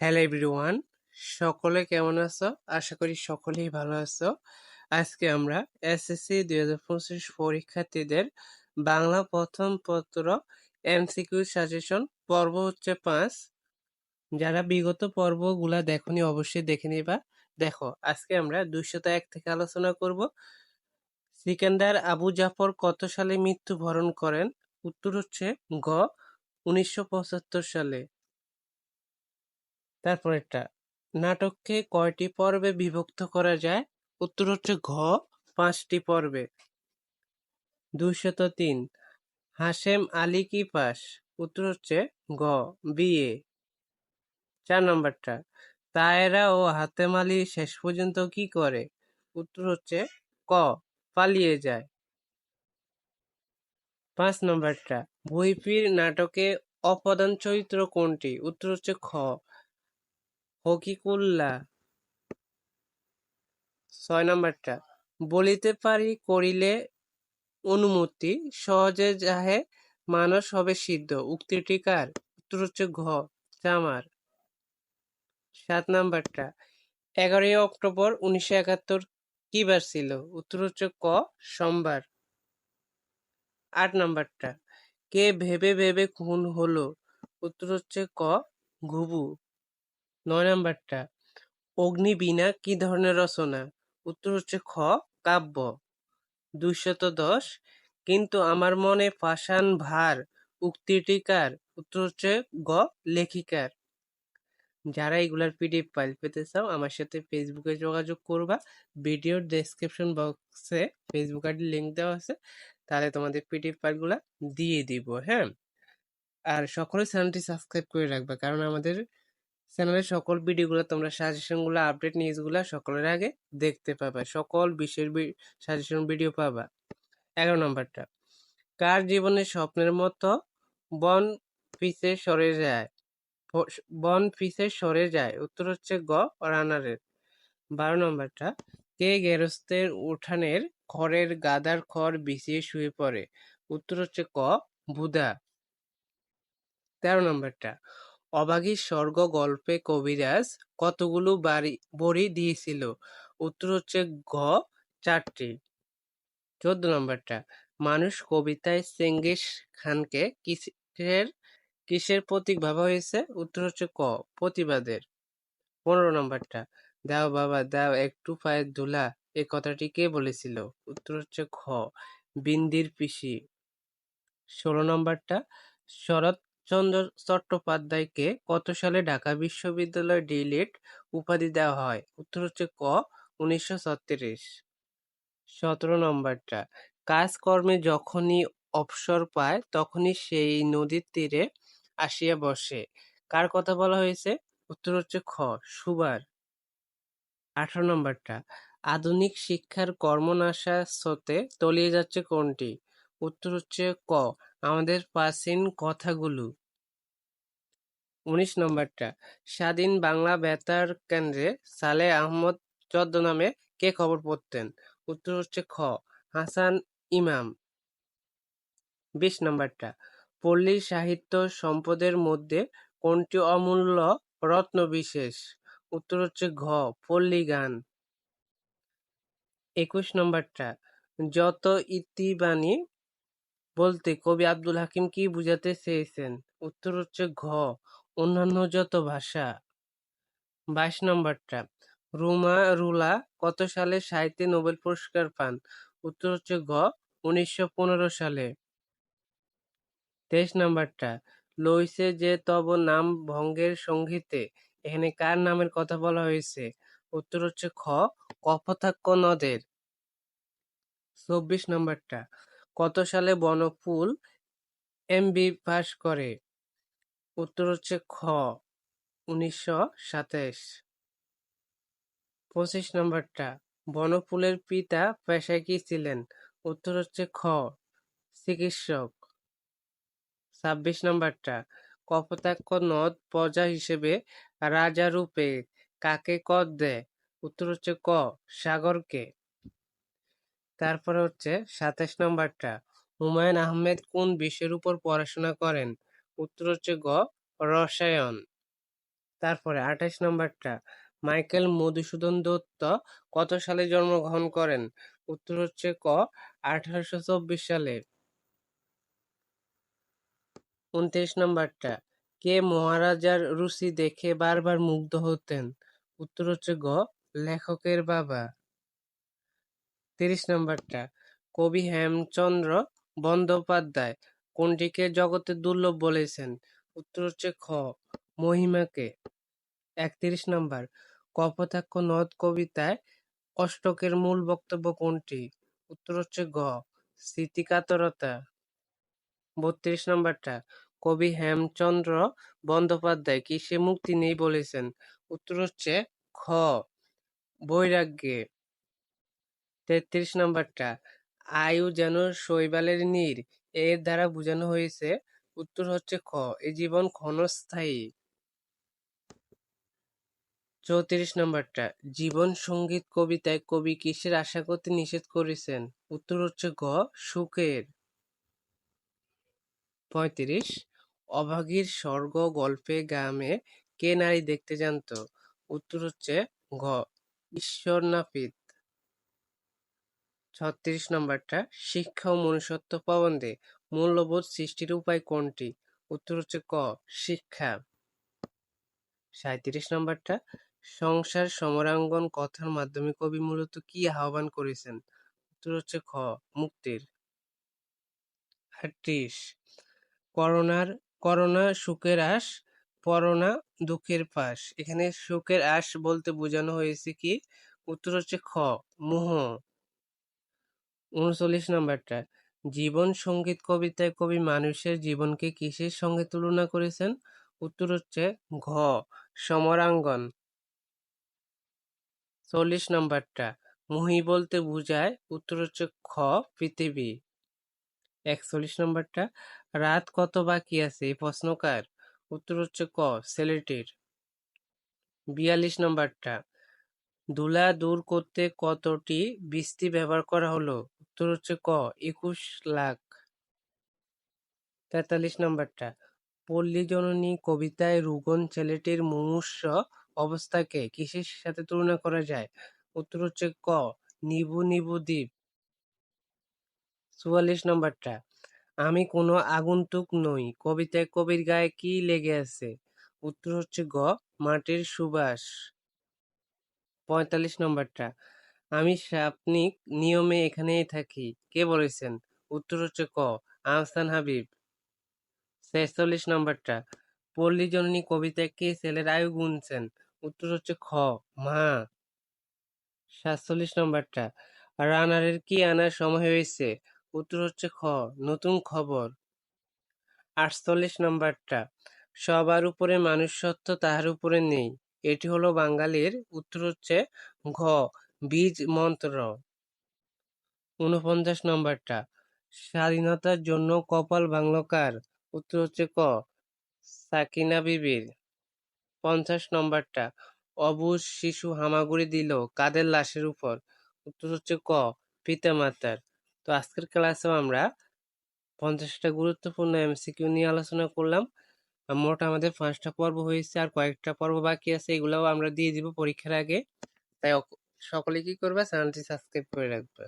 Hello everyone সকলে কেমন আছো? আশা করি সকলেই ভালো আছো। আজকে আমরা এসএসসি দুই হাজার পঁচিশ পরীক্ষার্থীদের বাংলা প্রথম পত্র এমসিকিউ সাজেশন পর্ব হচ্ছে পাঁচ। যারা বিগত পর্বগুলা দেখনি, অবশ্যই দেখে নিবা। দেখো, আজকে আমরা দুইশত এক থেকে আলোচনা করব। সিকান্দার আবু জাফর কত সালে মৃত্যুবরণ করেন? উত্তর হচ্ছে গ, উনিশশো পঁচাত্তর সালে। তারপরেরটা, নাটককে কয়টি পর্বে বিভক্ত করা যায়? উত্তর হচ্ছে ঘ, পাঁচটি পর্বে। দুইশত তিন, হাশেম আলী কি পাস? উত্তর হচ্ছে গ, বিএ। চার নম্বরটা, তায়েরা ও হাতেম আলী শেষ পর্যন্ত কি করে? উত্তর হচ্ছে ক, পালিয়ে যায়। পাঁচ নম্বরটা বইপির নাটকে অপদান চরিত্র কোনটি? উত্তর হচ্ছে খ। হকিকুল্লাহ ছয় নম্বরটা, বলিতে পারি করিলে অনুমতি, সহজে যাহে মানুষ হবে সিদ্ধ। উক্তিটি কার? উত্তর হচ্ছে ঘ, চামার। সাত নাম্বারটা, এগারোই অক্টোবর উনিশশো একাত্তর কি বার ছিল? উত্তর হচ্ছে ক, সোমবার। আট নাম্বারটা, কে ভেবে ভেবে খুন হলো? উত্তর হচ্ছে ক ঘুবু নয় নাম্বারটা। অগ্নিবীণা কি ধরনের রচনা? উত্তর হচ্ছে খ, কাব্য। দুইশত দশ কিন্তু আমার মনে পাষাণ ভার উক্তিটিকার উত্তর হচ্ছে গ, লেখিকার। যারা এগুলার পিডিএফ ফাইল পেতে চাও, আমার সাথে ফেসবুকে যোগাযোগ করবা। ভিডিওর ডেসক্রিপশন বক্সে ফেসবুক আইডির লিঙ্ক দেওয়া আছে। তাহলে তোমাদের পিডিএফ ফাইলগুলা দিয়ে দিব হ্যাঁ? আর সকলে চ্যানেলটি সাবস্ক্রাইব করে রাখবা, কারণ আমাদের চ্যানেলের সকল ভিডিওগুলো তোমরা সাজেশনগুলো, আপডেট নিউজগুলো সকলের আগে দেখতে পাবা। সকল বিষয়ের সাজেশন ভিডিও পাবা। এগারো নম্বরটা, কার জীবনে স্বপ্নের মতো বন পিছে সরে যায়? বন পিছে সরে যায়, উত্তর হচ্ছে গ, রানারের। বারো নম্বরটা, কে গেরস্তের উঠানের খড়ের গাদার খড় বিছিয়ে শুয়ে পড়ে? উত্তর হচ্ছে ক, বুদা। তেরো নম্বরটা অবাগীর স্বর্গ গল্পে কবিরাজ কতগুলো বাড়ি, বড়ি দিয়েছিল? উত্তর হচ্ছে ঘ, চারটি। চোদ্দ নম্বরটা, মানুষ কবিতায় চেঙ্গিস খানকে কিসের কিসের প্রতীক ভাবা হয়েছে? উত্তর হচ্ছে ক, প্রতিবাদের। পনেরো নম্বরটা, দাও বাবা, দাও একটু পায়ের ধুলা, এ কথাটি কে বলেছিল? উত্তর হচ্ছে খ বিন্দির পিসি। ষোলো নম্বরটা, শরৎ চন্দ্র চট্টোপাধ্যায়কে কত সালে ঢাকা বিশ্ববিদ্যালয় ডিলিট উপাধি দেওয়া হয়? উত্তর হচ্ছে ক, উনিশশো ছত্রিশ। সতেরো নম্বরটা। কাজকর্মে যখনই অবসর পায়, তখনই সেই নদীর তীরে আসিয়া বসে। কার কথা বলা হয়েছে? উত্তর হচ্ছে খ, সুবার। আঠারো নম্বরটা। আধুনিক শিক্ষার কর্মনাশা স্রোতে তলিয়ে যাচ্ছে কোনটি? উত্তর হচ্ছে ক আমাদের প্রাচীন কথাগুলো। উনিশ নম্বরটা, স্বাধীন বাংলা বেতার কেন্দ্রে সালে আহমদ চদ্দ নামে কে খবর পড়তেন? উত্তর হচ্ছে খ, হাসান ইমাম। বিশ নম্বরটা, পল্লী সাহিত্য সম্পদের মধ্যে কোনটি অমূল্য রত্ন বিশেষ উত্তর হচ্ছে ঘ, পল্লী গান। একুশ নম্বরটা, যত ইতিবাণী বলতে কবি আব্দুল হাকিম কি বুঝাতে চেয়েছেন? উত্তর হচ্ছে ঘ, অন্যান্য যত ভাষা। বাইশ নম্বরটা, রুমা রুলা কত সালে সাহিত্যে নোবেল পুরস্কার পান? উত্তর হচ্ছে ঘ, উনিশশো সালে। তেইশ নম্বরটা লইছে যে তব নাম ভঙ্গের সঙ্গীতে, এখানে কার নামের কথা বলা হয়েছে? উত্তর হচ্ছে খ, কপোতাক্ষ নদের। চব্বিশ নম্বরটা কত সালে বনফুল এমবি পাস করে? উত্তর হচ্ছে খ, উনিশশো সাতাশ পঁচিশ নম্বরটা, বনফুলের পিতা পেশায় কি ছিলেন? উত্তর হচ্ছে খ, চিকিৎসক। ছাব্বিশ নম্বরটা, কপোতাক্ষ নদ প্রজা হিসেবে রাজা রূপে কাকে কর দেয়? উত্তর হচ্ছে ক, সাগরকে। তারপরে হচ্ছে সাতাশ নম্বরটা, হুমায়ুন আহমেদ কোন বিষয়ের উপর পড়াশোনা করেন? উত্তর হচ্ছে গ, রসায়ন। তারপরে আঠাশ নম্বরটা, মাইকেল মধুসূদন দত্ত কত সালে জন্মগ্রহণ করেন? উত্তর হচ্ছে ক, আঠারোশো চব্বিশ সালে। উনত্রিশ নম্বরটা, কে মহারাজার রুচি দেখে বারবার মুগ্ধ হতেন? উত্তর হচ্ছে গ, লেখকের বাবা। তিরিশ নম্বরটা। কবি হেমচন্দ্র বন্দ্যোপাধ্যায় কোনটিকে জগতে দুর্লভ বলেছেন? উত্তর হচ্ছে খ, মহিমাকে। একত্রিশ নম্বর, কপোতাক্ষ নদ কবিতায় অষ্টকের মূল বক্তব্য কোনটি? উত্তর হচ্ছে গ, স্মৃতিকাতরতা। বত্রিশ নম্বরটা, কবি হেমচন্দ্র বন্দ্যোপাধ্যায় কিসে মুক্তি নেই বলেছেন? উত্তর হচ্ছে খ, বৈরাগ্যে। তেত্রিশ নম্বরটা। আয়ু যেন শৈবালের নীর, এর দ্বারা বোঝানো হয়েছে, উত্তর হচ্ছে খ এই জীবন ক্ষণস্থায়ী। চৌত্রিশ নম্বরটা, জীবন সংগীত কবিতায় কবি কিসের আশা করতে নিষেধ করেছেন? উত্তর হচ্ছে গ, সুখের। পঁয়ত্রিশ, অভাগীর স্বর্গ, গল্পে, গ্রামে কে নারী দেখতে জানত? উত্তর হচ্ছে ঘ ঈশ্বর নাপিত ছত্রিশ নম্বরটা, শিক্ষা ও মনুষ্যত্ব প্রবন্ধে মূল্যবোধ সৃষ্টির উপায় কোনটি? উত্তর হচ্ছে ক, শিক্ষা। সাঁত্রিশ নম্বরটা, সংসার সমরাঙ্গন কথার মাধ্যমে কবি মূলত কি আহ্বান করেছেন? উত্তর হচ্ছে খ, মুক্তির। আটত্রিশ, করোনার, করোনা সুখের আশ, পরনা দুঃখের পাশ। এখানে সুখের আশ বলতে বোঝানো হয়েছে কি? উত্তর হচ্ছে খ, মোহ। উনচল্লিশ নাম্বারটা। জীবন সংগীত কবিতায় কবি মানুষের জীবনকে কিসের সঙ্গে তুলনা করেছেন? উত্তর হচ্ছে ঘ, সমরাঙ্গন। চল্লিশ নাম্বারটা, মহি বলতে বুঝায়, উত্তর হচ্ছে খ, পৃথিবী। একচল্লিশ নম্বরটা, রাত কত বাকি আছে? এই প্রশ্নকার উত্তর হচ্ছে ক, ছেলেটির। বিয়াল্লিশ নম্বরটা ধুলা দূর করতে কতটি বৃষ্টি ব্যবহার করা হলো? উত্তর হচ্ছে ক, একুশ লাখ। তেতাল্লিশ নম্বরটা। পল্লী জননী কবিতায় রুগন ছেলেটির মুমূর্ষ অবস্থাকে কিসের সাথে তুলনা করা যায়? উত্তর হচ্ছে ক, নিবু নিবু দ্বীপ। চুয়াল্লিশ নম্বরটা। আমি কোনো আগন্তুক নই, কবিতায় কবির গায়ে কি লেগে আছে? উত্তর হচ্ছে গ, মাটির সুবাস। পঁয়তাল্লিশ নম্বরটা। আমি সাপনিক নিয়মে এখানেই থাকি। কে বলেছেন? উত্তর হচ্ছে ক। আহসান হাবিব। ছেচল্লিশ নম্বরটা। পল্লী জননী কে ছেলের আয়ু গুনছেন? উত্তর হচ্ছে খ। মা। সাতচল্লিশ নম্বরটা। রানারের কি আনার সময় হয়েছে? উত্তর হচ্ছে খ। নতুন খবর। আটচল্লিশ নম্বরটা। সবার উপরে মানুষ সত্য, তাহার উপরে নেই। এটি হলো বাঙালির উত্তর হচ্ছে ঘ, বীজ মন্ত্র। উনপঞ্চাশ নম্বরটা, স্বাধীনতার জন্য কপাল বাংলকার উত্তর হচ্ছে ক, সাকিনা বিবির। পঞ্চাশ নম্বরটা, অবুজ শিশু হামাগুড়ি দিল কাদের লাশের উপর। উত্তর হচ্ছে ক, পিতামাতার। তো আজকের ক্লাসেও আমরা পঞ্চাশটা গুরুত্বপূর্ণ এমসিকিউ নিয়ে আলোচনা করলাম। মোট আমাদের পাঁচটা পর্ব হয়েছে আর কয়েকটা পর্ব বাকি আছে, এগুলাও আমরা দিয়ে দিব পরীক্ষার আগে। তাই সকলে কি করবে? চ্যানেলটি সাবস্ক্রাইব করে রাখবে।